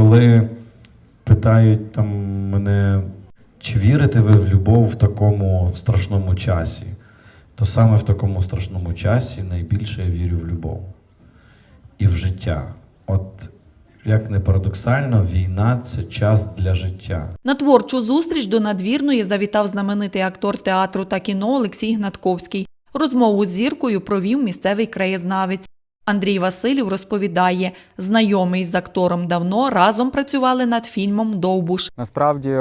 коли питають там мене, чи вірите ви в любов в такому страшному часі, то саме в такому страшному часі найбільше я вірю в любов і в життя. От як не парадоксально, війна це час для життя. На творчу зустріч до надвірної завітав знаменитий актор театру та кіно Олексій Гнатковський. Розмову з зіркою провів місцевий краєзнавець. Андрій Василів розповідає, знайомий з актором давно разом працювали над фільмом Довбуш. Насправді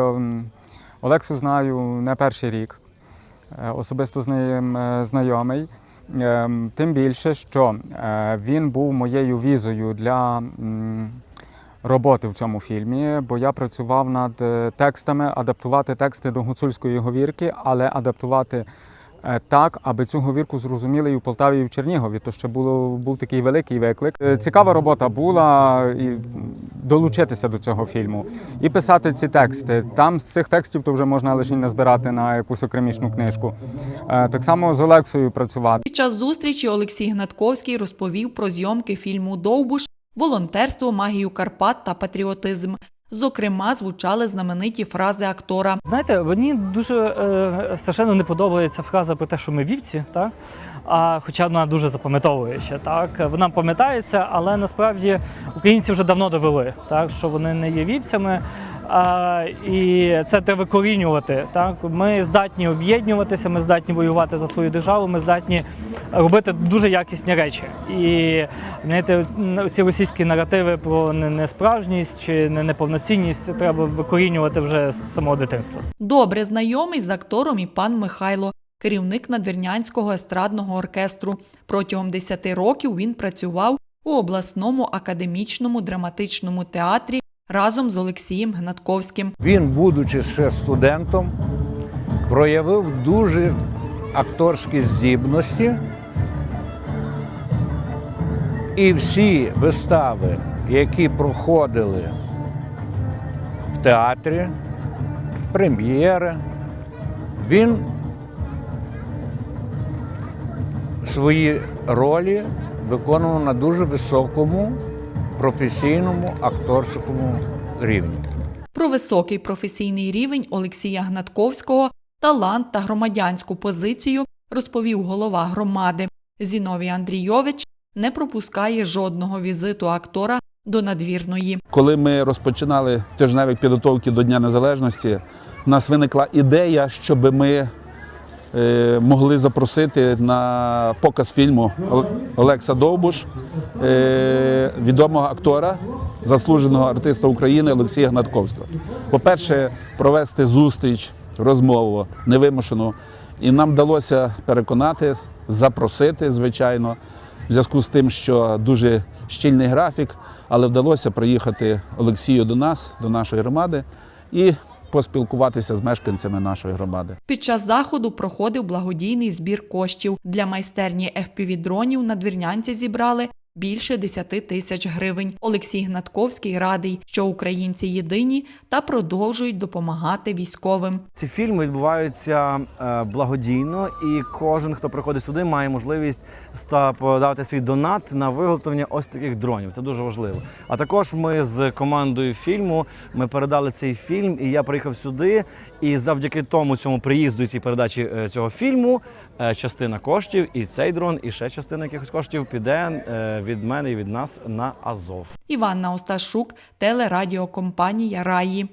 Олексу знаю не перший рік. Е, Особисто з ним е, знайомий. Ем, Тим більше, що е, він був моєю візою для роботи в цьому фільмі, бо я працював над текстами, адаптувати тексти до гуцульської говірки, але адаптувати так, аби цю говірку зрозуміли і в Полтаві, і в Чернігові. То ще було, був такий великий виклик. Е, Цікава робота була і долучитися до цього фільму і писати ці тексти. Там з цих текстів то вже можна лише не збирати на якусь окремішну книжку. Е, Так само з Олексою працювати. Під час зустрічі Олексій Гнатковський розповів про зйомки фільму Довбуш, волонтерство, магію Карпат та патріотизм. Зокрема, звучали знамениті фрази актора. Знаєте, мені дуже е, страшенно не подобається фраза про те, що ми вівці, так? А, хоча вона дуже запам'ятовуюча, так вона пам'ятається, але насправді українці вже давно довели, так що вони не є вівцями. І це треба викорінювати. Так ми здатні об'єднуватися, ми здатні воювати за свою державу, ми здатні робити дуже якісні речі. І знаєте, ці російські наративи про несправжність чи не- неповноцінність треба викорінювати вже з самого дитинства. Добре знайомий з актором і пан Михайло, керівник надвірнянського естрадного оркестру. Протягом 10 років він працював у обласному академічному драматичному театрі разом з Олексієм Гнатковським. Він, будучи ще студентом, проявив дуже акторські здібності. І всі вистави, які проходили в театрі, прем'єри, він свої ролі виконував на дуже високому професійному акторському рівні. Про високий професійний рівень Олексія Гнатковського, талант та громадянську позицію розповів голова громади. Зіновій Андрійович не пропускає жодного візиту актора до надвірної. Коли ми розпочинали тижневі підготовки до Дня Незалежності, у нас виникла ідея, щоб ми могли запросити на показ фільму Олекса Довбуш, е, відомого актора, заслуженого артиста України Олексія Гнатковського. По-перше, провести зустріч, розмову невимушену. І нам вдалося переконати, запросити, звичайно, в зв'язку з тим, що дуже щільний графік, але вдалося приїхати Олексію до нас, до нашої громади, і поспілкуватися з мешканцями нашої громади. Під час заходу проходив благодійний збір коштів. Для майстерні FPV-дронів надвірнянці зібрали більше 10 тисяч гривень. Олексій Гнатковський радий, що українці єдині та продовжують допомагати військовим. Ці фільми відбуваються е, благодійно, і кожен, хто приходить сюди, має можливість подати свій донат на виготовлення ось таких дронів. Це дуже важливо. А також ми з командою фільму ми передали цей фільм, і я приїхав сюди. І завдяки тому цьому приїзду і цій передачі е, цього фільму е, частина коштів, і цей дрон, і ще частина якихось коштів піде від мене і від нас на Азов. Іванна Осташук, телерадіокомпанія Раї.